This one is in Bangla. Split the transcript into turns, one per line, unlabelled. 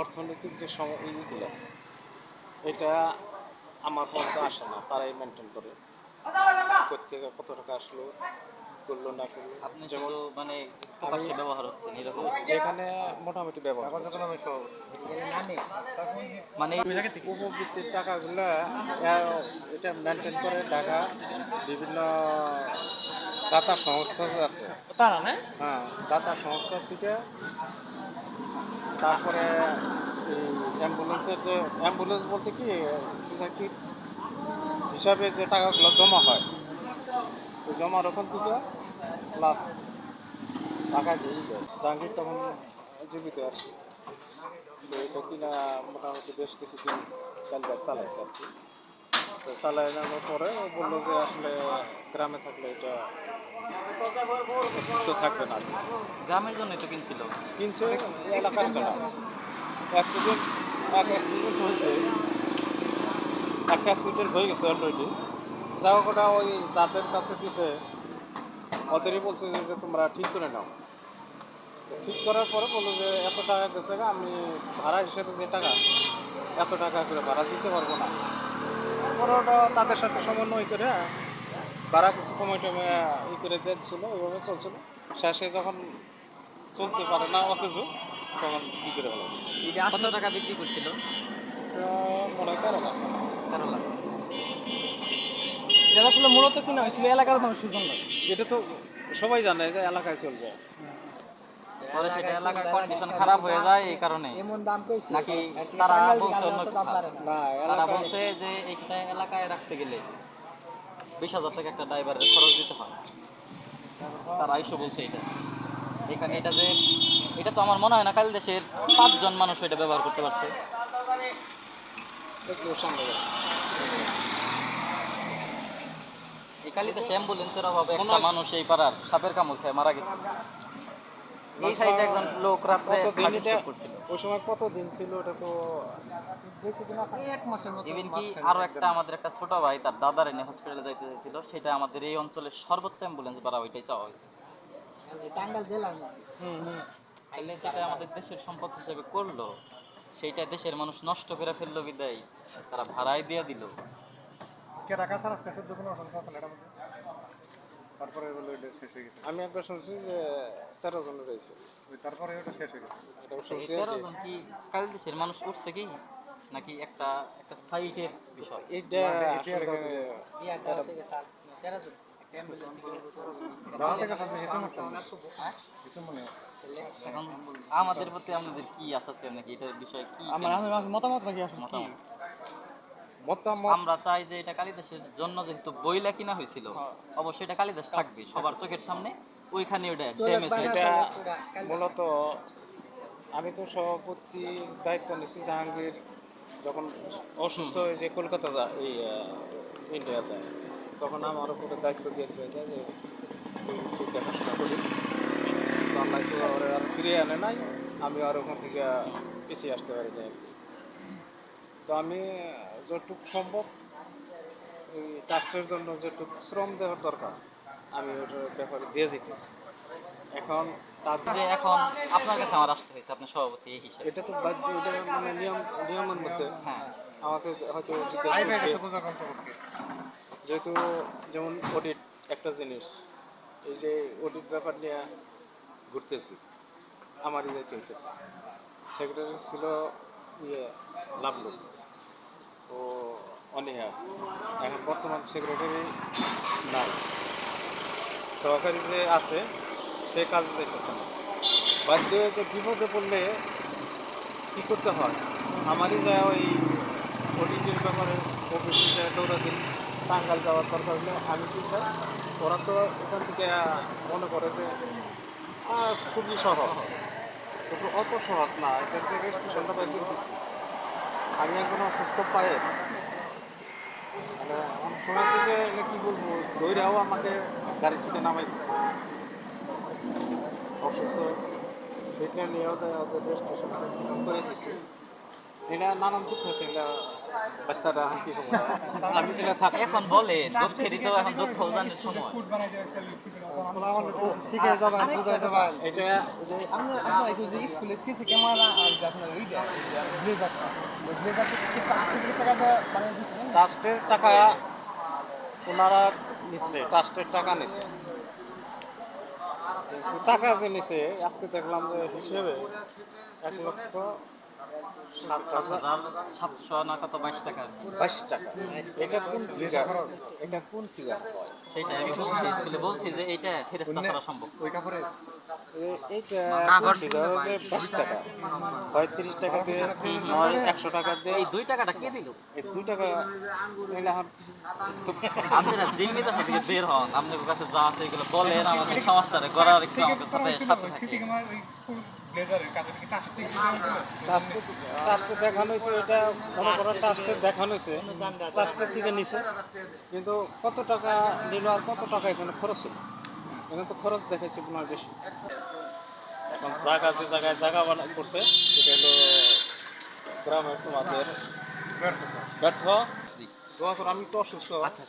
অর্থনৈতিক যে সম ইগুলো এটা আমার পর্যন্ত আসে না তারাই মেনটেন করে। কোথেকে কত টাকা আসলো করল না করল।
আপনি
যেমন
মানে প্রকাশ্যে ব্যবহার হচ্ছে এরকম
এখানে মোটামুটি ব্যবহার
মানে?
উপবৃত্তির টাকাগুলো এটা মেনটেন করে ঢাকা বিভিন্ন দাতা সংস্থা আছে।
তারা না?
হ্যাঁ দাতা সংস্থা থেকে তারপরে এই অ্যাম্বুলেন্সের যে, অ্যাম্বুলেন্স বলতে কি, সোসাইটি হিসাবে যে টাকাগুলো জমা হয় তো জমা ওখান থেকে প্লাস টাকা যেই দেয়, জাহাঙ্গীর তখন জীবিত আর তো এটা কিনা মোটামুটি বেশ কিছুদিন কালবার চালাইছে আর কি। তো চালানোর পরে ও বলল যে আসলে গ্রামে থাকলে এটা তো থাকবে না।
গ্রামের জন্যই তো কিনছিল।
কিনছে এলাকার জন্য অ্যাক্সিডেন্ট এক অ্যাক্সিডেন্ট হয়েছে। একটা অ্যাক্সিডেন্ট হয়ে গেছে অলরেডি যা ওটা ওই যাদের কাছে দিছে ওদেরই বলছে যে তোমরা ঠিক করে নাও। ঠিক করার পরে বলল যে এত টাকা গেছে আমি ভাড়া হিসেবে যে টাকা এত টাকা করে ভাড়া দিতে পারব না। তারপরে তাদের সাথে সমন্বয় করে ভাড়া কিছু কমে টমে ই করে দিচ্ছিল ওইভাবে চলছিল। শেষে যখন চলতে পারে না অকেজো তখন কী করে হলো
কত টাকা বিক্রি করছিল?
মনে হয় তেরো লাখ।
তেরো লাখ।
যেটা আসলে মূলত কিনা হয়েছিল এলাকার মানুষের জন্য।
এটা তো সবাই জানে যে এলাকায় চলবে।
পরে সেটা এলাকার কন্ডিশন খারাপ হয়ে যায় এই কারণে।
এমন দাম কইছে
নাকি তারা বলছে অন্য
আলাদা দাম
কিছু?
পারে না।
না
তারা বলছে যে এইটা এলাকায় রাখতে গেলে বিশ হাজার টাকা একটা ড্রাইভারের খরচ দিতে হয়। তারা আইসো বলছে এটা। এখানে এটা যে এটা তো আমার মনে হয় না কাল দেশের পাঁচজন মানুষ এটা ব্যবহার করতে পারছে। এই কালিদাসে অ্যাম্বুলেন্সের অভাবে একটা মানুষ এই পাড়ার সাপের কামড় খেয়ে মারা গেছে। এই সাইডে একজন লোক করছিল
ওই সময় কত দিন ছিল ওটা তো
বেশি দিন এক মাসের মতো
ইভেন কি আরও একটা আমাদের একটা ছোট ভাই তার দাদার এনে হসপিটালে যাইতে চাইছিল সেটা আমাদের এই অঞ্চলের সর্বোচ্চ অ্যাম্বুলেন্স ভাড়া ওইটাই চাওয়া হয়েছে।
টাঙ্গাইল জেলার মধ্যে
তাহলে সেটা আমাদের দেশের সম্পদ হিসেবে করল সেইটা দেশের মানুষ নষ্ট করে ফেলল বিদায় তারা ভাড়ায় দিয়ে দিল।
তারপরে এটা শেষ হয়ে গেছে। আমি একবার শুনছি যে তেরো জন রয়েছে। তারপরে ওটা শেষ হয়ে গেছে। এটা শুনছি
তেরো জন কি কাল দেশের মানুষ উঠছে কি? নাকি একটা একটা সাইটের বিষয়?
তার জন।
এখন আমাদের প্রতি আমাদের কি আশা ছিল নাকি এটার বিষয়ে কি
আমার মতামত রাখি আসলে
মতামত
মতামত।
আমরা চাই যে এটা কালিদাসের জন্য যেহেতু বইলা কিনা হয়েছিল অবশ্যই এটা কালিদাস থাকবে সবার চোখের সামনে। ওইখানে ওটা ড্যামেজ
মূলত আমি তো সভাপতি দায়িত্ব নিচ্ছি জাহাঙ্গীর যখন অসুস্থ হয়ে যে কলকাতা যায় এই ইন্ডিয়া যায় তখন আমার উপরে দায়িত্ব দিয়েছে যে দেখাশোনা করি। তো আমরা তো আর ফিরিয়ে আনে নাই আমি আর ওখান থেকে পিছিয়ে আসতে পারি যাই তো আমি যতটুকু সম্ভব এই রাষ্ট্রের জন্য যেটুকু শ্রম দেওয়ার দরকার আমি ওটার ব্যাপারে দিয়ে যেতেছি এখন তাদের
যে এখন আপনার কাছে আমার আসতে হয়েছে আপনার সভাপতি এই হিসেবে।
এটা তো বাধ্য এটা মানে নিয়ম নিয়মের মধ্যে
হ্যাঁ।
আমাকে হয়তো যেহেতু যেমন অডিট একটা জিনিস এই যে অডিট ব্যাপার নিয়ে ঘুরতেছি আমারই যাইতে হইতেছে। সেক্রেটারি ছিল ইয়ে লাভলু ও অনীহা এখন বর্তমান সেক্রেটারি না সহকারী যে আছে, সে কাজ দেখতেছে না। বাধ্য হয়ে যে বিপদে পড়লে কী করতে হয়? আমারই যায় ওই অডিটের ব্যাপারে অফিসে যায় দৌড়াদিন টাঙ্গাল যাওয়ার দরকার হলে আমি কি চাই? ওরা তো এখান থেকে মনে করে যে খুবই সহজ। কিন্তু অত সহজ না। এখান থেকে স্টেশনটা বাইর দিচ্ছি আমি এখন অসুস্থ পায়ে। এখন আমি শুনেছি যে এটা কি বলব দৈরাও আমাকে গাড়ি থেকে নামাই দিচ্ছে অসুস্থ সেটা নিয়েও যায় ওদের স্টেশনটা করে দিচ্ছি এটা নানান দুঃখ আছে এটা বাচ্চাটা আমি কি করব আমি এটা থাক
এখন বলে দুঃখেরই তো এখন দুঃখ উজানের সময়।
ঠিক আছে যাবেন বুঝাই যাবেন
এটা
আপনার আপনার একটু যে স্কুলে সিসি ক্যামেরা আর যে আপনার ওইটা ব্লেজারটা ব্লেজারটা কি টাকা
ট্রাস্টের টাকা ওনারা নিচ্ছে ট্রাস্টের টাকা নিচ্ছে টাকা যে নিচ্ছে আজকে দেখলাম যে হিসেবে এক লক্ষ
বাইশ টাকা।
বাইশ টাকা। এটা কোন ফিগার এটা কোন ফিগার
সেটা আমি বলছি স্কুলে বলছি যে ফেরস্তা করা সম্ভব।
ওই কাপড়ে।
এইটা কোন ফিগার যে বাইশ টাকা। পঁয়ত্রিশ টাকা দিয়ে নয় একশো টাকা দিয়ে
এই দুই টাকাটা কে দিল?
এই দুই টাকা
থেকে বের হন। আপনাদের কাছে যা আছে এগুলো বলেন আমাদের সমাজটারে গড়ার একটু আমাদের সাথে সাথে
ট্রাস্টে দেখানো হয়েছে এটা মনে করো ট্রাস্টে দেখানো হয়েছে। ট্রাস্টের থেকে নিছে। কিন্তু কত টাকা নিল আর কত টাকা এখানে খরচ হলো? এখানে তো খরচ দেখাইছে তোমার বেশি। এখন জায়গা যে জায়গায় জায়গা বানা করছে সেটা হলো গ্রামের তোমাদের ব্যর্থ। করো আমি একটু অসুস্থ।
আচ্ছা